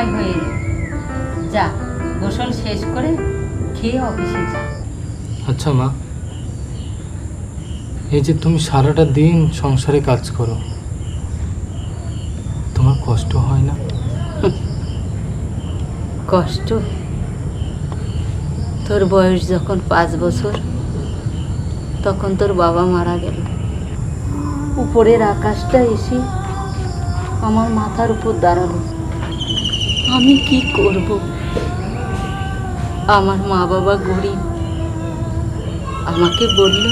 সময় হয়ে যা গোসল শেষ করে খেয়ে অফিসে যা। আচ্ছা মা। এই যে তুমি সারাটা দিন সংসারে কাজ করো তোমার কষ্ট হয় না? কষ্ট? তোর বয়স যখন পাঁচ বছর তখন তোর বাবা মারা গেল। উপরের আকাশটা এসে আমার মাথার উপর দাঁড়াল। আমি কি করব? আমার মা বাবা গরিব। আমাকে বলল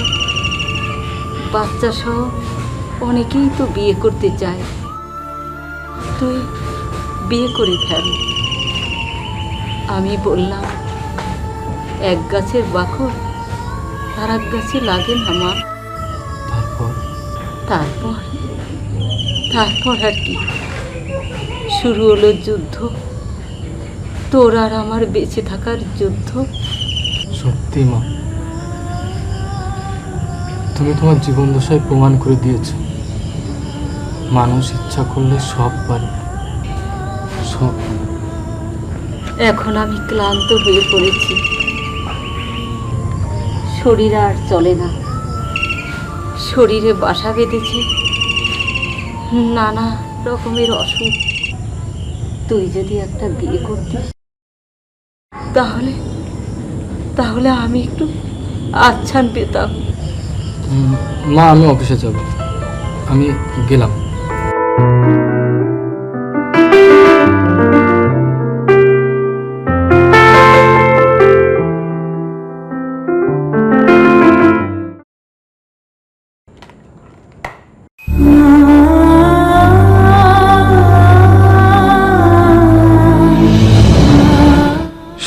বাচ্চা সহ অনেকেই তো বিয়ে করতে চায়। তুই বিয়ে করে ফেল। আমি বললাম এক গাছের বাকর আর এক গাছে লাগে না মা। তারপর? তারপর? তারপর আর কি? শুরু হলো যুদ্ধ। তোর আর আমার বেঁচে থাকার যুদ্ধ। সত্যি মা। তুমি তোমার জীবন দশায় প্রমাণ করে দিয়েছ। মানুষ ইচ্ছা করলে সব পারে। সব এখন আমি ক্লান্ত হয়ে পড়েছি। শরীর আর চলে না। শরীরে বাসা বেঁধেছে। নানা রকমের অসুখ। তুই যদি একটা বিয়ে করতিস, তাহলে তাহলে আমি একটু আচ্ছান পেতাম। মা, আমি অফিসে যাব। আমি গেলাম।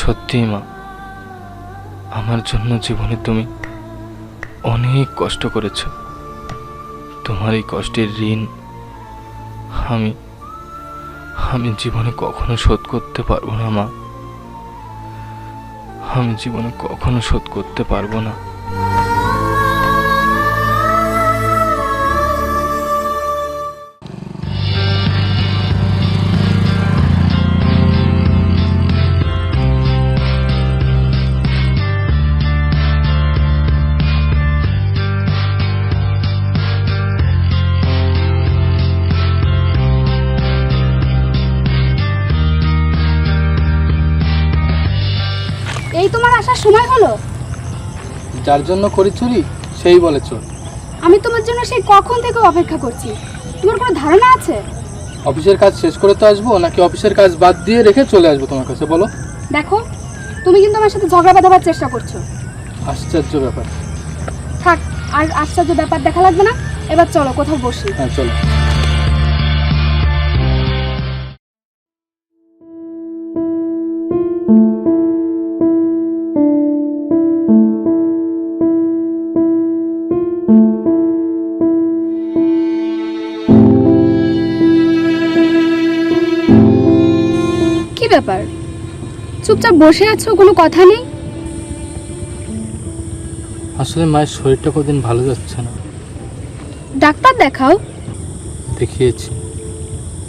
সত্যি মা, আমার জন্য জীবনে তুমি অনেক কষ্ট করেছ। তোমার এই কষ্টের ঋণ আমি আমি জীবনে কখনো শোধ করতে পারব না মা। আমি জীবনে কখনো শোধ করতে পারব না। আসার সময় হলো? যার জন্য করি চুরি সেই বলে চোর। আমি তোমার জন্য সেই কখন থেকে অপেক্ষা করছি। তোমার কোনো ধারণা আছে? অফিসের কাজ শেষ করে তো আসব নাকি অফিসের কাজ বাদ দিয়ে রেখে চলে আসব তোমার কাছে বলো। দেখো তুমি কিন্তু আমার সাথে ঝগড়া বাঁধাবার চেষ্টা করছ। আশ্চর্য ব্যাপার। থাক আর আশ্চর্য ব্যাপার দেখা লাগবে না। এবার চলো কোথাও বসি। হ্যাঁ চলো। ব্যাপার? চুপচাপ বসে আছো কোনো কথা নেই? আসলে মায়ের শরীরটা কদিন ভালো যাচ্ছে না। ডাক্তার দেখাও। দেখিয়েছি।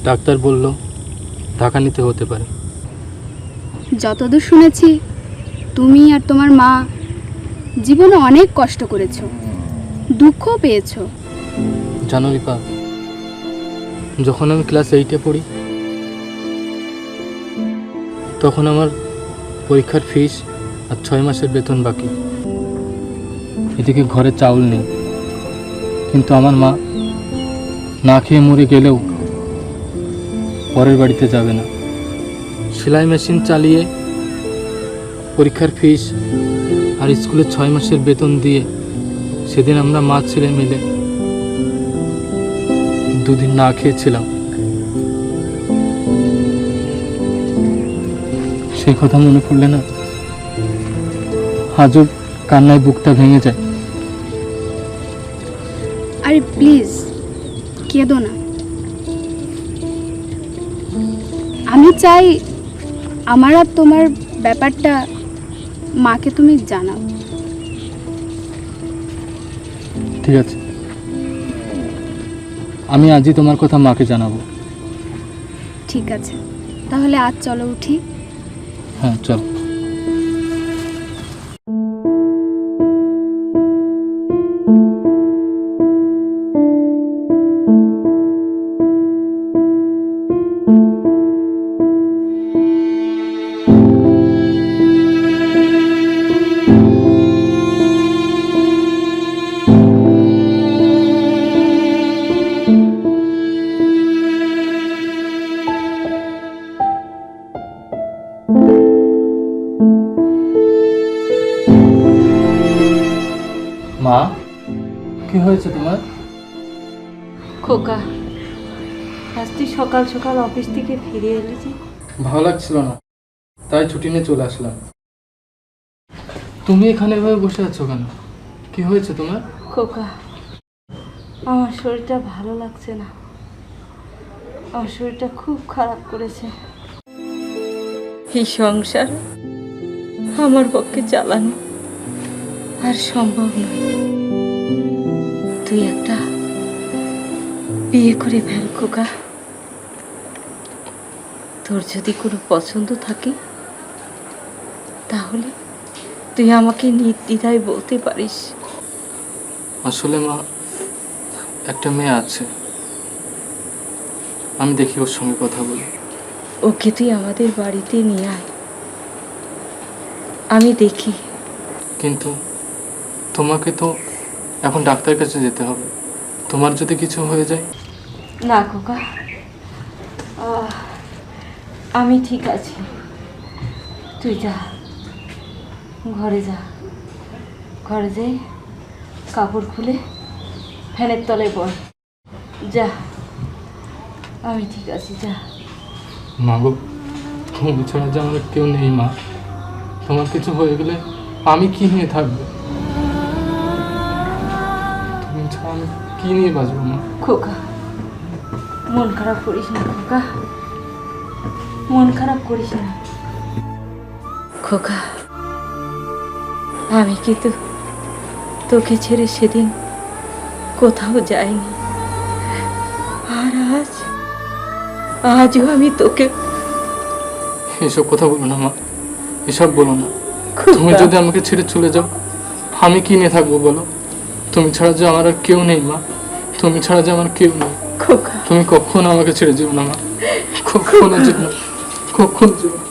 ডাক্তার বলল ঢাকা নিতে হতে পারে। যতদূর শুনেছি তুমি আর তোমার মা জীবনে অনেক কষ্ট করেছ দুঃখও পেয়েছ। জানো রিপা যখন আমি ক্লাস এইটে পড়ি তখন আমার পরীক্ষার ফিস আর ছয় মাসের বেতন বাকি। এদিকে ঘরে চাউল নেই। কিন্তু আমার মা না খেয়ে মরে গেলেও পরের বাড়িতে যাবে না। সেলাই মেশিন চালিয়ে পরীক্ষার ফিস আর স্কুলে ছয় মাসের বেতন দিয়ে সেদিন আমরা মা ছেলে মিলে দুদিন না খেয়েছিলাম। সেই কথা মনে পড়লে না? আজও কান্নায় বুকটা ভেঙে যায়। আরে প্লিজ কেঁদো না। আমি চাই আমার আর তোমার ব্যাপারটা মাকে তুমি জানাও। ঠিক আছে। আমি আজই তোমার কথা মাকে জানাব। ঠিক আছে। তাহলে আজ চলো উঠি। হ্যাঁ চল। কি হয়েছে তোমার? খোকা আজ তুই সকাল সকাল অফিস থেকে ফিরে এলি যে। ভালো লাগছিল না তাই ছুটি নিয়ে চলে আসলাম। তুমি এখানে এভাবে বসে আছো কেন? কি হয়েছে তোমার? খোকা আমার শরীরটা ভালো লাগছে না। আমার শরীরটা খুব খারাপ করেছে। এই সংসার আমার পক্ষে চালানো আর সম্ভব নয়। তুই একটা বিয়ে করে ফেল খোকা। তোর যদি কোনো পছন্দ থাকে তাহলে তুই আমাকে নির্দ্বিধায় বলতে পারিস। আসলে মা একটা মেয়ে আছে। আমি দেখি ওর সঙ্গে কথা বলি। ওকে তুই আমাদের বাড়িতে নিয়ে আয়। আমি দেখি। কিন্তু তোমাকে তো এখন ডাক্তারের কাছে যেতে হবে। তোমার যদি কিছু হয়ে যায়? না খোকা। আহ, আমি ঠিক আছি। তুই যা। ঘরে যা। ঘরে যাই কাপড় খুলে ফ্যানের তলায় বল যা। আমি ঠিক আছি যা। মা গো তুমি ছাড়া যে আমার কেউ নেই মা। তোমার কিছু হয়ে গেলে আমি কি নিয়ে থাকব? কি নিয়ে বাঁচবো মা? খোকা মন খারাপ করিস না খোকা। মন খারাপ করিস না। খোকা আমি কিন্তু তোকে ছেড়ে সেদিন কোথাও যাইনি। আর আজ আজও আমি তোকে এসব কথা বলো না মা। এসব বলো না। তুমি যদি আমাকে ছেড়ে চলে যাও আমি কি নিয়ে থাকব বলো? তুমি ছাড়া যে আমার আর কেউ নেই মা। তুমি ছাড়া যে আমার কেউ নেই। তুমি কখনো আমাকে ছেড়ে যেও না মা। কখনো যেও না। কখনো যেও না।